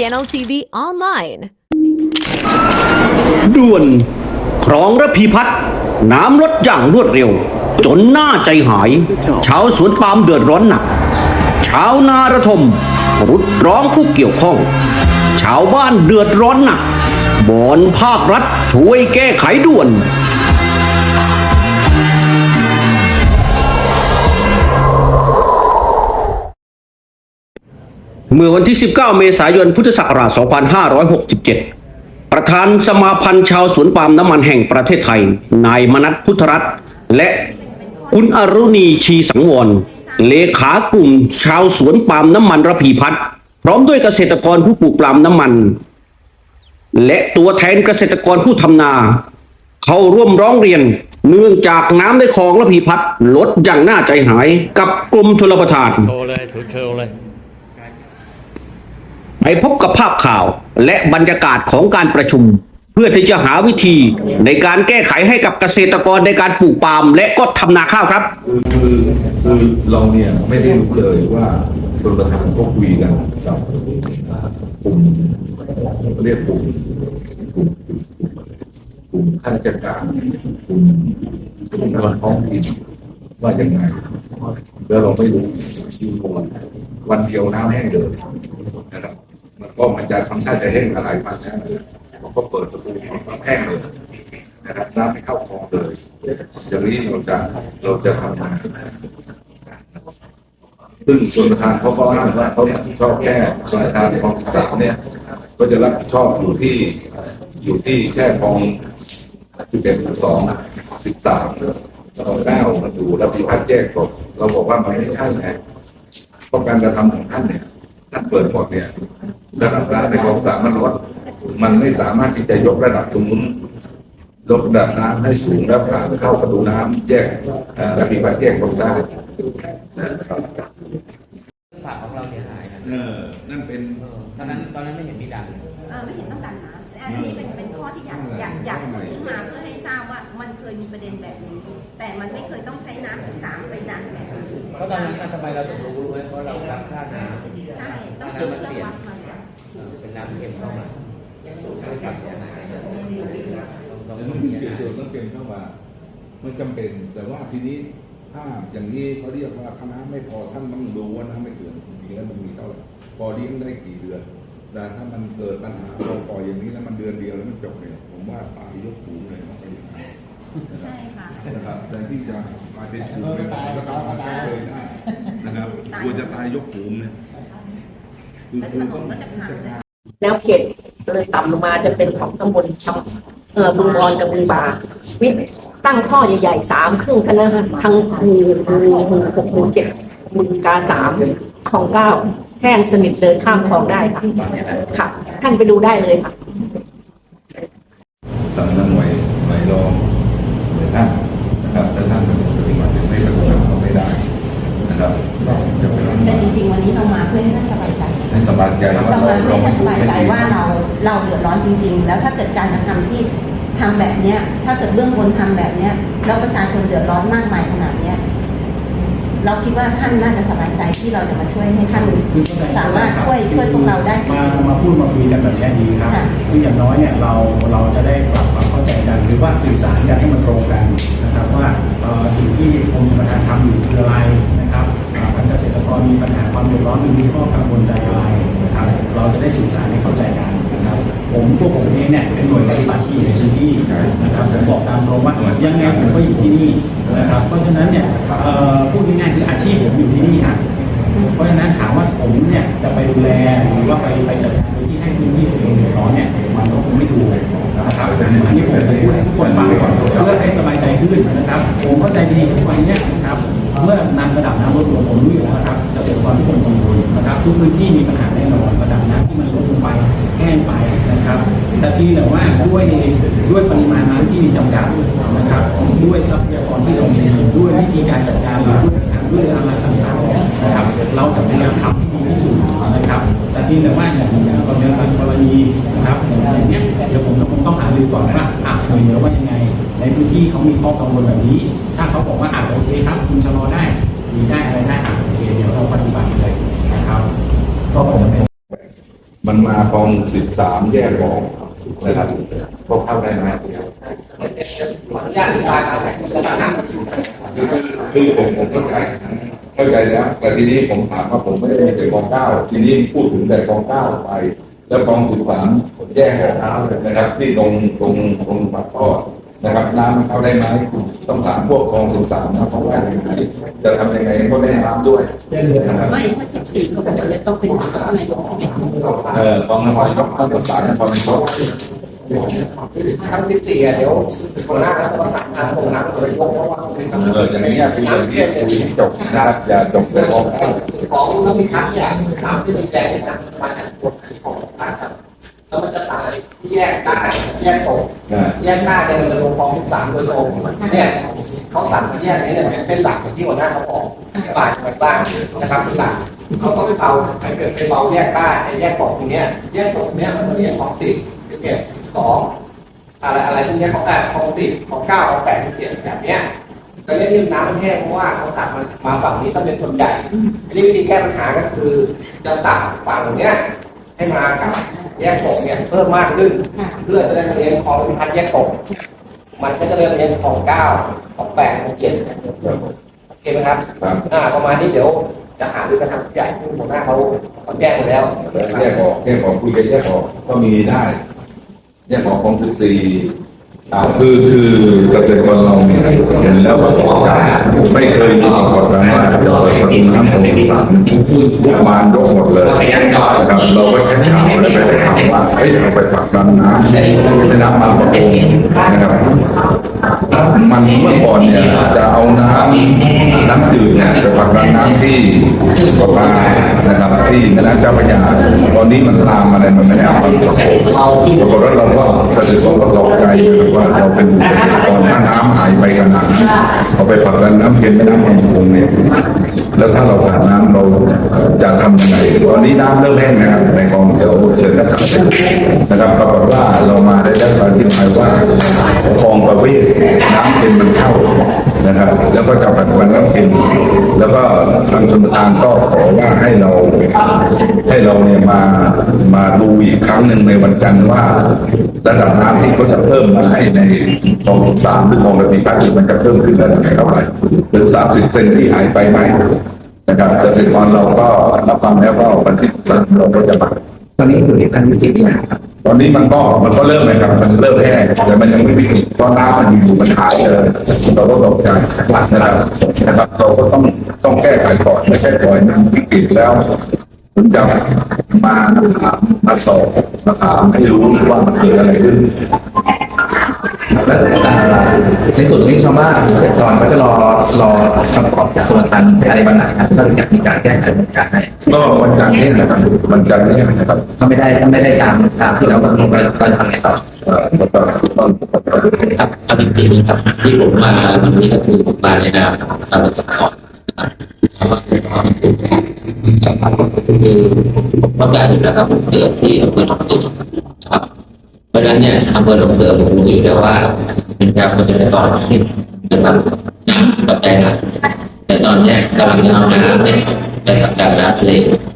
Channel TV online. ด่วนครองระพีพัฒน์น้ำลดอย่างรวดเร็ว จนหน้าใจหาย ชาวสวนปาล์มเดือดร้อนหนัก ชาวนาระทมรุดร้องผู้เกี่ยวข้อง ชาวบ้านเดือดร้อนหนักบอนภาครัฐช่วยแก้ไขด่วน เมื่อวันที่ 19 เมษายน พุทธศักราช 2567 ประธานสมาพันธ์ชาวสวนปาล์มน้ำมันแห่งประเทศไทย นายมนัทพุทธรัตน์และคุณอรุณีชีสังวร เลขากลุ่มชาวสวนปาล์มน้ำมันระพีพัฒน์พร้อมด้วยเกษตรกรผู้ปลูกปาล์มน้ำมัน และตัวแทนเกษตรกรผู้ทำนา เข้าร่วมร้องเรียน เนื่องจากน้ำในคลองระพีพัฒน์ลดอย่างน่าใจหายกับกรมชลประทานโชว์เลยโชว์เลย ไปพบกับภาพข่าวและบรรยากาศของการประชุม เพื่อที่จะหาวิธีในการแก้ไขให้กับเกษตรกรในการปลูกปาล์มและก็ทำนาข้าวครับ คือคือคือเราเนี่ยไม่ได้รู้เลยว่าชนประธานก็คุยกันกับกลุ่มเรียกกลุ่มกลุ่มกลุ่มข้าราชการกลุ่มกลุ่มการท้องถิ่นว่ายังไงแล้วเราไม่รู้วันเดียวน้ำแห้งเลย ก็มันจะทำท่าจะแห้งอะไรมาแห้งเลยมันก็เปิดประตูน้ำแห้งเลยนะครับน้ำไม่เข้าคลองเลยอย่างนี้เราจะเราจะทำงไงซึ่งส่วนประธานเขาก็อ้างว่าเขารับผิดชอบแค่ส่วนประธานกองศึกษาเนี่ย ก็จะรับผิดชอบอยู่ที่อยู่ที่แค่กองสิบเอ็ดสิบสองสิบสามเราเก้ามันอยู่รับผิดชอบแยกกฎเราบอกว่ามันไม่ใช่ไงเพราะการกระทำของท่านเนี่ย ถ้าเปิดหมดเนี่ย ระดับน้ำในกองสามมันลดมันไม่สามารถที่จะยกระดับตรงนู้นลดระดับน้ำให้สูงแล้วผ่านเข้าประตูน้ำแยกระดับแยกลงได้ผ่าของเราเสียหาย เออ นั่นเป็นเออตอนนั้นตอนนั้นไม่เห็นมีดังเออไม่เห็นต้องดันน้ำอันนี้เป็นเป็นข้อที่อยากอยากอยากพูดขึ้นมาเพื่อให้ทราบว่ามันเคยมีประเด็นแบบนี้ แต่มันไม่เคยต้องใช้น้ำถึงสามไปดันแบบนี้เพราะตอนนั้นทำไมเราถึงรู้รู้ไหมเพราะเรารับค่าน้ำใช่ต้องค่าซื้อน้ำมันเครื่เปองลี่ยนวัดมาเป็นน้ำเค็มเข้ามาต้องปรับเสียหายต้องแต่ต้มัอนงมีมีเกี่ยวอากับต้องเป็นเข้ามามันจำเป็นแต่ว่าทีนี้ถ้าอย่างนี้เขาเรียกว่าคณะไม่พอท่านต้องดูว่าน้ำไม่เกิด จริงๆแล้วมันมีเท่าไหร่พอเลี้ยงได้กี่เดือนแต่ถ้ามันเกิดปัญหาเราปล่อยอย่างนี้แล้วมันเดือนเดียวแล้วมันจบเนี่ยผมว่าตายยกหูเลยนะไปอย่างนั้นใช่ค่ะนะครับแต่ที่จะกลายเป็นชูไม่ตายแล้วก็มาตายเลยได้นะครับกลัวจะตายยกหูเนี่ยคือคือต้องจัดการแนวเขตเลยต่ำลงมาจะเป็นของตำบลชำเอ่อบึงบอนกับบึงบาวิตั้งข้อใหญ่ๆสามครึ่งคณะทั้งหมู่หมู่หมู่หกหมู่เจ็ดหมู่กาสาม ของเก้าแห้งสนิทเดินข้ามคลองได้ค่ะค่ะ ท่านไปดูได้เลยค่ะสั่งนั้นไว้ไว้รองไว้ท่านนะครับถ้าท่านไม่ปฏิบัติไม่ปฏิบัติก็ไม่ได้นะครับจะเป็นแต่จริงๆ วันนี้เรามาเพื่อให้ท่านสบายใจ ให้สบายใจว่าเราเรามาเราให้ท่านสบายใจไม่ว่าเราเราเดือดร้อนจริง ๆ แล้วถ้าเกิดการกระทำที่ทำแบบเนี้ย ถ้าเกิดเบื้องบนทำแบบเนี้ยแล้วประชาชนเดือดร้อนมากมายขนาดเนี้ย เราคิดว่าท่านน่าจะสบายใจที่เราจะมาช่วยให้ท่านสามารถช่วยช่วยพวกเราได้ มามาพูดมาคุยกันแบบนี้ดีครับค่ะคืออย่างน้อยเนี่ยเราเราจะได้ปรับความเข้าใจกัน หรือว่าสื่อสารกันให้มันตรงกันนะครับว่าเอ่อสิ่งที่กรมชลประทานทำอยู่คืออะไรนะครับอ่าทางเกษตรกรมีปัญหาความเดือดร้อนหรือมีข้อกังวลใจอะไรนะครับเราจะได้สื่อสารให้เข้าใจกันนะครับ ผมพวกผมเองเนี่ยเป็นหน่วยปฏิบัติที่อยู่ในพื้นที่นะครับผมบอกตามตรงว่ายังไงผมก็อยู่ที่นี่นะครับ เพราะฉะนั้นเนี่ยเอ่อพูดง่ายๆคืออาชีพผมอยู่ที่นี่ครับเพราะฉะนั้นถามว่าผมเนี่ยจะไปดูแลหรือว่าไปไปจัดการโดยที่ให้พื้นที่ประชาชนเดือดร้อนเนี่ยมันก็คงไม่ถูกนะครับอันนี้ผมจะพูดให้ทุกคนฟังก่อนเพื่อให้สบายใจขึ้นนะครับ ผมเข้าใจดีทุกวันเนี้ยนะครับ เมื่อนำระดับน้ำลดลงผมรู้อยู่แล้วนะครับเกษตรกรทุกคนกังวลนะครับ ทุกพื้นที่มีปัญหาแน่นอนระดับน้ำที่มันลดลงไปแห้งไปนะครับ แต่ทีแต่ว่าด้วยด้วยปริมาณน้ำที่มีจำกัดนะครับ ด้วยทรัพยากรที่เรามีด้วยวิธีการจัดการหรือด้วยปัญหาด้วยอะไรต่างๆนะครับ เราจะพยายามทำให้ดีที่สุดนะครับ แต่ทีแต่ว่าอย่างอย่างกรณีบางกรณีนะครับอย่างเนี้ยเดี๋ยวผมคงต้องหาดูก่อนว่าอะหน่วยเหนือว่ายังไง ในพื้นที่เขามีข้อกังวลแบบนี้ ถ้าเขาบอกว่าอะโอเคครับ คุณชะลอได้ดีได้อะไรได้อะโอเค เดี๋ยวเราปฏิบัติเลยนะครับก็คงจะเป็นมาคลองสิบสามแยกออกนะครับพวกเข้าได้ไหมขออนุญาตอธิบายครับคือคือผมผมเข้าใจเข้าใจแล้ว แต่ทีนี้ผมถามว่าผมไม่ได้มีแต่กองเก้าทีนี้พูดถึงแต่กองเก้าไป แล้วกองสิบสามแยกออกนะครับที่ตรงตรงตรงปากท่อ นะครับน้ำมันเข้าได้ไหมต้องถามพวกกองสิบสามนะเขาว่ายังไงจะทำยังไงให้เขาได้น้ำด้วยนะครับไม่ถ้าสิบสี่ก็บอกว่าจะต้องเป็นข้างในของเออกองนครต้องต้องประสานนครนายกทั้งที่สี่อะเดี๋ยวหัวหน้าแล้วก็สั่งการส่งน้ำส่งนายกเพราะว่าเอออย่างนี้คืออย่างนี้คุยให้จบนะครับอย่าจบแต่กองเก้าของต้องมีพักอย่างสามสิบแปดนะมันกฎของพักครับแล้วมันจะตายแยกได้แยกตกนะ แยกหน้าเดินลงคลองสิบสามโดยตรงเนี่ยเขาสั่งมาแยกนี้เนี่ยเป็นเส้นหลักที่หัวหน้าเขาบอกบ่ายไปบ้างนะครับเป็นหลักเขาก็ไปเบาไปเกิดไปเบาแยกได้ไอ้แยกตกตรงเนี้ยแยกตกเนี้ยมันเรียกของสิบเอ็ดสองอะไรอะไรพวกเนี้ยของแปดของสิบของเก้าของแปดของเจ็ดแบบเนี้ยแต่เรื่องนี้น้ำมันแห้งเพราะว่าเขาตักมันมาฝั่งนี้ก็เป็นส่วนใหญ่ทีนี้วิธีแก้ปัญหาก็คือจะตักฝั่งเนี้ยให้มากับ แยกตกเนี่ยเพิ่มมากขึ้นเพื่อจะได้มาเลี้ยงคลองพิพัฒน์แยกตก มันก็จะเริ่มเลี้ยงคลองเก้าของแปดของเจ็ดโอเคไหมครับครับอ่าประมาณนี้เดี๋ยวจะหารือกันทางผู้ใหญ่ที่หัวหน้าเขาเขาแจ้งหมดแล้วแยกออกแยกออกคุยกันแยกออกก็มีได้แยกออกของสิบสี่อ่าคือคือเกษตรกรเราเนี่ยเห็นแล้วประกอบการไม่เคยมีประกอบการว่าจะเปิด ประตูน้ำของสิบสามมานยกหมดเลยนะครับเราก็แค่ถามอะไรไปแค่ถามว่าเฮ้ยเราไปปักดันน้ำให้น้ำมาประตูนะครับ มันเมื่อก่อนเนี่ยจะเอาน้ำน้ำจืดเนี่ยไปผลักดันน้ำที่ปลาปานะครับที่แม่น้ำเจ้าพระยาตอนนี้มันลามอะไรมันไม่ได้เอามาปรากฏว่าเราก็เกษตรกรก็ตกใจนะครับว่าเราเป็นเกษตรกรถ้า น้ำหายไปขนาดนั้นเอาไปผลักดันน้ำเค็มแม่น้ำลำพูนเนี่ยแล้วถ้าเราขาดน้ำเราจะทำยังไงตอนนี้น้ำเริ่มแห้งนะครับในคลองเดี๋ยวเชิญนะครับนะครับปรากฏว่าเรามาได้รับการที่หมายว่าคลองประเวศน้ำเค็มมันเข้านะครับ แล้วก็จะปัดวันน้ำเค็มแล้วก็ทางชนประทานก็ขอว่าให้เราให้เราเนี่ยมามาดูอีกครั้งหนึ่งในวันจันทร์ว่าระดับน้ำที่เขาจะเพิ่มมาให้ในคลองสิบสามหรือคลองระพีพัฒน์มันจะเพิ่มขึ้นระดับเท่าไหร่หรือสามสิบเซนที่หายไปไหมนะครับเกษตรกรเราก็รับฟังแล้วก็วันที่สามเราก็จะมาตอนนี้อยู่ในขั้นวิกฤตเนี่ยครับตอนนี้มันก็มันก็เริ่มเลยครับ มันเริ่มแห้งแต่มันยังไม่วิกฤตตอนน้ำมันอยู่มันหายเลยเราก็ตกใจนะครับนะครับ เราก็ต้องต้องแก้ไขก่อนไม่ใช่ปล่อยมันวิกฤตแล้ว จะมามาสอบมาถามให้รู้ว่ามันเกิดอะไรขึ้นแล้วแต่ในส่วนนี้ชาวบ้านหรือเกษตรกรก็จะรอรอคำตอบจากตัวทันอะไรบางอย่างครับก็จะมีการแก้ไขบางการให้ก็วันจันทร์นี้นะครับวันจันทร์นี้นะครับถ้าไม่ได้ถ้าไม่ได้ตามตามที่เราตกลงกันเราจะทำไงต่อเอ่อสตาร์ทต้นครับเอาจริงๆครับที่ผมมาวันนี้ก็คือผมมาในนามชาวสปอร์ตนะครับ คือผมเข้าใจอยู่แล้วครับผมเกิดที่อำเภอหนองเสือครับ เพราะฉะนั้นเนี่ยอำเภอหนองเสือผมอยู่แล้ว่าเป็นการเกษตรกรที่นะครับน้ำปัจจัยหลักแต่ตอนนี้กำลังจะเอาน้ำเนี่ยไปกับการน้ำทะเล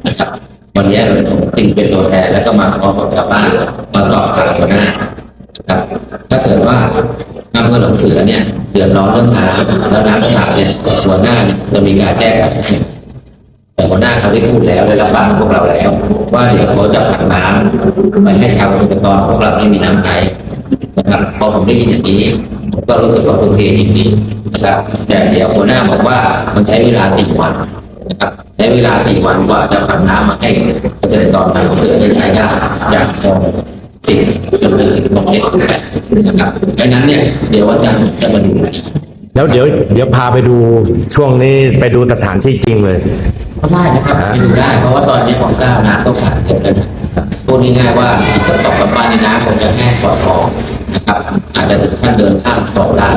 นะครับ วันนี้เราจึงเป็นตัวแทนแล้วก็มาพร้อมกับชาวบ้านมาสอบถามหัวหน้าครับ ถ้าเกิดว่าอำเภอหนองเสือเนี่ยเดือดร้อนเรื่องน้ำแล้วน้ำขาดเนี่ยหัวหน้าเนี่ยจะมีการแก้ไข แต่หัวหน้าเขาได้พูดแล้วได้รับปากพวกเราแล้ว ว่าเดี๋ยวเขาจะผันน้ำไปให้ชาวเกษตรกรพวกเราที่มีน้ำใช้นะครับพอผมได้ยินอย่างนี้ผมก็รู้สึกว่าโอเคจริงๆนะครับแต่เดี๋ยวหัวหน้าบอกว่ามันใช้เวลาสี่วันนะครับใช้เวลาสี่วันกว่าจะผันน้ำมาให้เกษตรกรทางเสือได้ใช้ได้จากคลองสิบจนถึงลงเจ็ดแปดนะครับดังนั้นเนี่ยเดี๋ยววันจันทร์จะมาดูอีก แล้วเดี๋ยวเดี๋ยวพาไปดูช่วงนี้ไปดูสถานที่จริงเลย ก็ได้นะครับไปดูได้ เพราะว่าตอนนี้ของก้าวน้ำก็ขาดเยอะเลยนะพูดง่ายๆว่าอีกสักสองสามวันในน้ำคงจะแห้งกว่าพอนะครับอาจจะถึงขั้นเดินข้ามคลองได้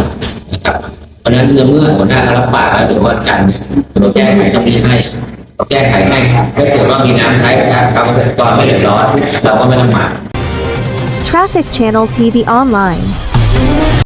นะครับเพราะฉะนั้นเมื่อเมื่อหัวหน้าเขารับปากแล้วเดี๋ยววันจันทร์เนี่ยเราแก้ไขตรงนี้ให้เราแก้ไขให้ถ้าเกิดว่ามีน้ำใช้ทางเกษตรกรไม่เดือดร้อนเราก็ไม่ต้องมา Traffic Channel TV Online.